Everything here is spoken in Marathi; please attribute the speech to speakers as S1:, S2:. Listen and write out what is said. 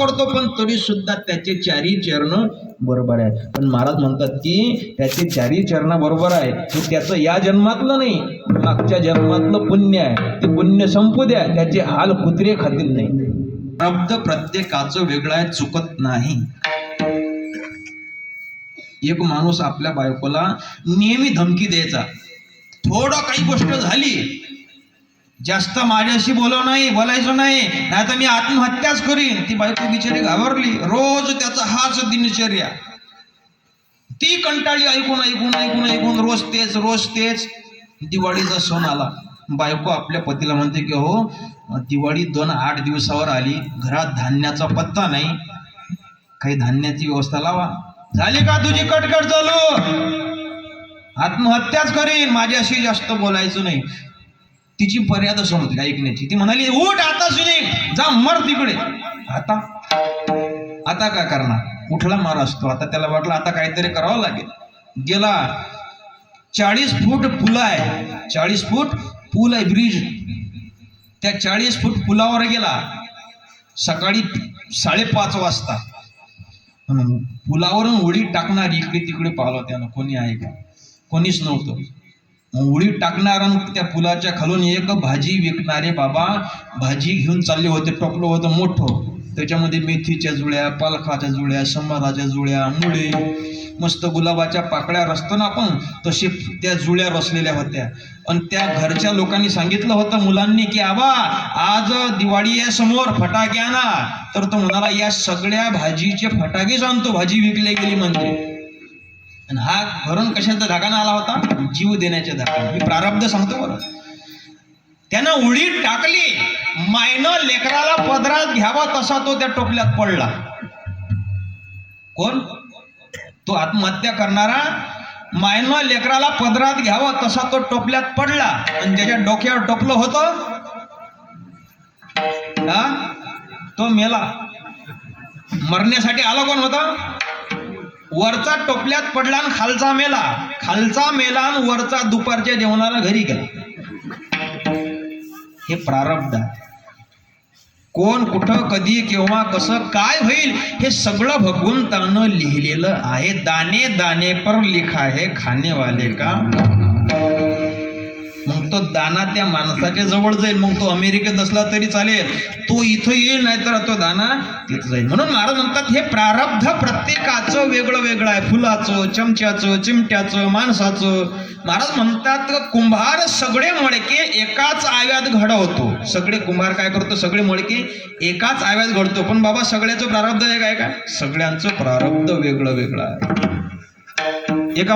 S1: करतो पण तरी सुद्धा त्याचे चारी चरण बरोबर आहे पण महाराज म्हणतात की त्याचे चारी चरण बरोबर आहे हे त्याचं या जन्मातलं नाही मागच्या जन्मातलं पुण्य आहे. ते पुण्य संपू द्या त्याचे हाल कुत्रे खातील नाही. शब्द प्रत्येकाचं वेगळं आहे चुकत नाही. एक माणूस आपल्या बायकोला नेहमी धमकी द्यायचा. थोडं काही गोष्ट झाली जास्त माझ्याशी बोलव नाही बोलायचं नाही. नाही तर मी आत्महत्याच करीन. ती बायको बिचारी घाबरली. रोज त्याचा हाच दिनचर्या. ती कंटाळी ऐकून ऐकून ऐकून ऐकून रोज तेच रोज तेच. दिवाळीचा सण आला. बायको आपल्या पतीला म्हणते की हो दिवाळी दोन आठ दिवसावर आली. घरात धान्याचा पत्ता नाही. काही धान्याची व्यवस्था लावा. झाली का तुझी कटकट चालू? आत्महत्याच करीन. माझ्याशी जास्त बोलायचं नाही. तिची मर्यादा समजली ऐकण्याची? ती म्हणाली उठ आता सुनी जा मर तिकडे. आता? आता काय करणार? उठला मार असतो? आता त्याला वाटलं आता काहीतरी करावं लागेल. गेला. चाळीस फूट पुल आहे. चाळीस फूट पूल आहे ब्रिज. त्या चाळीस फूट पुलावर गेला. सकाळी साडेपाच वाजता. पुलावरून उडी टाकणारी इकडे तिकडे पाहिलं त्यानं. कोणी आहे का? कोणीच नव्हतं. मुळी टाकणार आणि त्या पुलाच्या खालून एक भाजी विकणारे बाबा भाजी घेऊन चालले होते टोपलं होतं मोठं. त्याच्यामध्ये मेथीच्या जुळ्या पालखाच्या जुळ्या समाराच्या जुळ्या मुळे मस्त गुलाबाच्या पाकळ्या रचतो ना आपण तसे त्या जुळ्या रचलेल्या होत्या. आणि त्या घरच्या लोकांनी सांगितलं होतं मुलांनी की आबा आज दिवाळी आहे समोर फटाके आणा. तर तो म्हणाला या सगळ्या भाजीचे फटाकेच आणतो भाजी विकली गेली म्हणजे. आणि हा भरून कशाचा धागानं आला होता? जीव देण्याच्या धागा मी प्रारब्ध सांगतो बरं. त्यानं उडी टाकली. मायनं लेकराला पदरात घ्यावा तसा तो त्या टोपल्यात पडला. कोण? तो आत्महत्या करणारा. मायनं लेकराला पदरात घ्यावा तसा तो टोपल्यात पडला. आणि ज्याच्या डोक्यावर टोपलं होतं हा? तो मेला. मरण्यासाठी आला कोण होता? वरचा टोपल्यात पडला आणि खालचा मेला. खालचा मेला आणि वरचा दुपारच्या जेवणाला घरी गेला. हे प्रारब्ध आहे. कोण कुठं कधी केव्हा कसं काय होईल हे सगळं भगवंतानं लिहिलेलं आहे. दाने दाने पर लिखा है खानेवाले का? मग तो दाना त्या माणसाच्या जवळ जाईल. मग तो अमेरिकेत असला तरी चालेल. तो इथं येईल नाहीतर तो दाना तिथं जाईल. म्हणून महाराज म्हणतात हे प्रारब्ध प्रत्येकाचं वेगळं वेगळं आहे. फुलाचं चमच्याचं चिमट्याचं माणसाचं. महाराज म्हणतात कुंभार सगळे मडके एकाच आव्यात घडवतो. सगळे कुंभार काय करतो? सगळे मडके एकाच आव्यात घडतो. पण बाबा सगळ्याचं प्रारब्ध आहे काय काय? सगळ्यांचं प्रारब्ध वेगळं वेगळं आहे. एका